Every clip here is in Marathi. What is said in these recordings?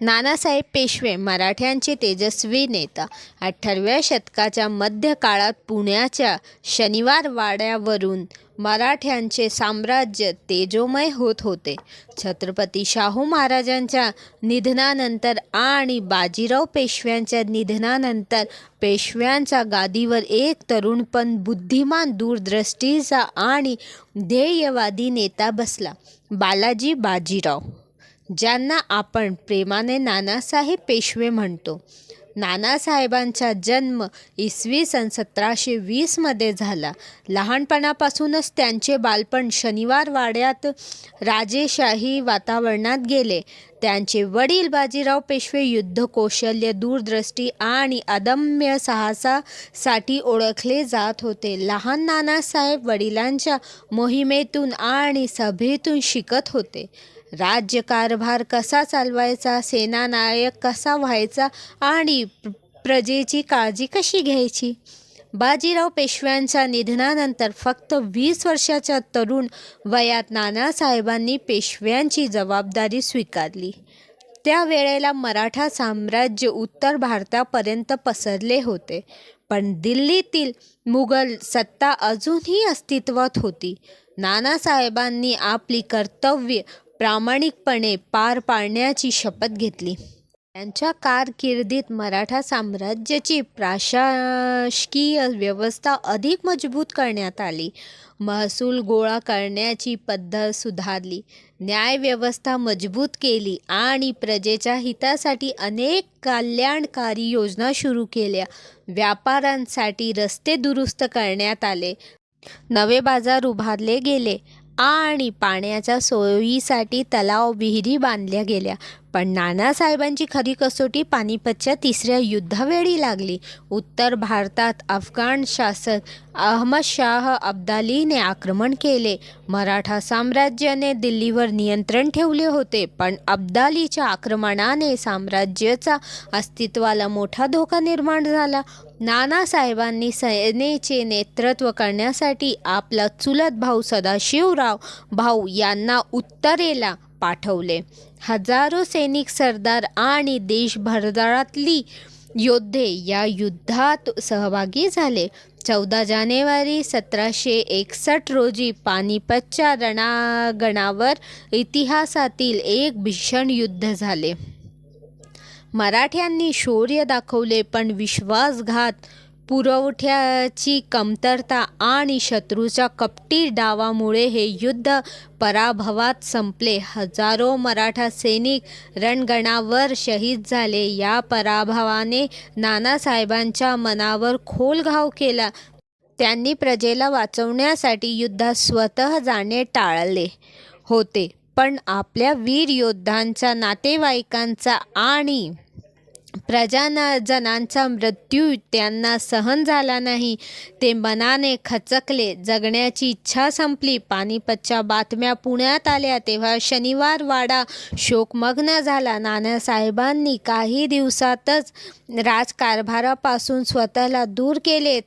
नानासाहेब पेशवे मराठ्यांचे तेजस्वी नेता. अठराव्या शतकाच्या मध्यकाळात पुण्याच्या शनिवार वाड्यावरून मराठ्यांचे साम्राज्य तेजोमय होत होते. छत्रपती शाहू महाराजांच्या निधनानंतर आणि बाजीराव पेशव्यांच्या निधनानंतर पेशव्यांच्या गादीवर एक तरुण पण बुद्धिमान दूरदृष्टीचा आणि ध्येयवादी नेता बसला. बालाजी बाजीराव ज्यांना आपण प्रेमाने नानासाहेब पेशवे म्हणतो. नानासाहेबांचा जन्म इसवी सन सतराशे वीसमध्ये झाला. लहानपणापासूनच त्यांचे बालपण शनिवार वाड्यात राजेशाही वातावरणात गेले. त्यांचे वडील बाजीराव पेशवे युद्ध कौशल्य दूरदृष्टी आणि अदम्य साहसासाठी ओळखले जात होते. लहान नानासाहेब वडिलांच्या मोहिमेतून आणि सभेतून शिकत होते. राज्यकारभार कसा चालवायचा सेनानायक कसा व्हायचा आणि प्रजेची काळजी कशी घ्यायची? बाजीराव पेशव्यांच्या निधनानंतर फक्त वीस वर्षाच्या तरुण वयात नानासाहेबांनी पेशव्यांची जबाबदारी स्वीकारली. त्यावेळेला मराठा साम्राज्य उत्तर भारतापर्यंत पसरले होते पण दिल्लीतील मुघल सत्ता अजूनही अस्तित्वात होती. नानासाहेबांनी आपली कर्तव्य प्रामाणिकपणे पार पाडण्याची शपथ घेतली. त्यांच्या कारकिर्दीत मराठा साम्राज्याची प्रशासकीय व्यवस्था अधिक मजबूत करण्यात आली. महसूल गोळा करण्याची पद्धत सुधारली. न्यायव्यवस्था मजबूत केली आणि प्रजेच्या हितासाठी अनेक कल्याणकारी योजना सुरू केल्या. व्यापाऱ्यांसाठी रस्ते दुरुस्त करण्यात आले. नवे बाजार उभारले गेले आणि पाण्याच्या सोयीसाठी तलाव विहिरी बांधल्या गेल्या. पण नानासाहेबांची खरी कसोटी पानिपतच्या तिसऱ्या युद्धावेळी लागली. उत्तर भारतात अफगाण शासक अहमद शाह अब्दालीने आक्रमण केले. मराठा साम्राज्याने दिल्लीवर नियंत्रण ठेवले होते पण अब्दालीच्या आक्रमणाने साम्राज्याचा अस्तित्वाला मोठा धोका निर्माण झाला. नानासाहेबांनी सेनेचे नेतृत्व करण्यासाठी आपला चुलत भाऊ सदाशिवराव भाऊ यांना उत्तरेला पाठवले. हजारो सैनिक सरदार आणि देशभरातली योद्धे या युद्धात सहभागी झाले. चौदा जानेवारी सतराशे एकसष्ट रोजी पानिपतच्या रणांगणावर इतिहासातील एक भीषण युद्ध झाले. मराठ्यांनी शौर्य दाखवले पण विश्वासघात पुरवठ्याची कमतरता आणि शत्रूच्या कपटी डावामुळे हे युद्ध पराभवात संपले. हजारो मराठा सैनिक रणगणावर शहीद झाले. या पराभवाने नानासाहेबांच्या मनावर खोल घाव केला. त्यांनी प्रजेला वाचवण्यासाठी युद्धात स्वतः जाणे टाळले होते. पण आपल्या वीर योद्धांचा नातेवाईकांचा आणि प्रजाजनांचा मृत्यू त्यांना सहन झाला नाही. ते मनाने खचकले. जगण्याची इच्छा संपली. पानिपतच्या बातम्या पुण्यात आल्या. तेव्हा शनिवार वाडा शोकमग्न झाला. नानासाहेबांनी काही दिवसातच राजकारभारापासून स्वतःला दूर केले.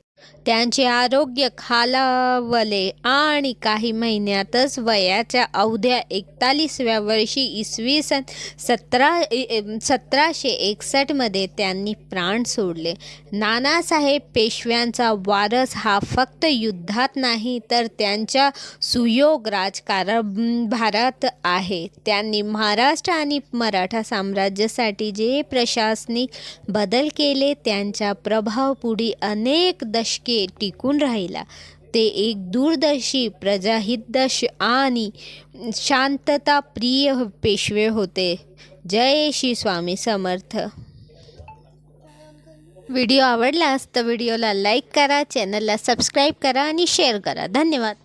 त्यांचे आरोग्य खालावले आणि काही महिन्यातच वयाच्या अवघ्या एकतालीसव्या वर्षी इसवी सन सतरा सतराशे एकसष्टमध्ये त्यांनी प्राण सोडले. नानासाहेब पेशव्यांचा वारस हा फक्त युद्धात नाही तर त्यांच्या सुयोग राजकारभारात आहे. त्यांनी महाराष्ट्र आणि मराठा साम्राज्यासाठी जे प्रशासनिक बदल केले त्यांचा प्रभाव पुढे अनेक दशके टिकून राहिला. ते एक दूरदर्शी प्रजाहितदश आणि शांतताप्रिय पेशवे होते. जय श्री स्वामी समर्थ. व्हिडिओ आवडलास तर व्हिडिओला लाईक करा चॅनलला सबस्क्राईब करा आणि शेअर करा. धन्यवाद.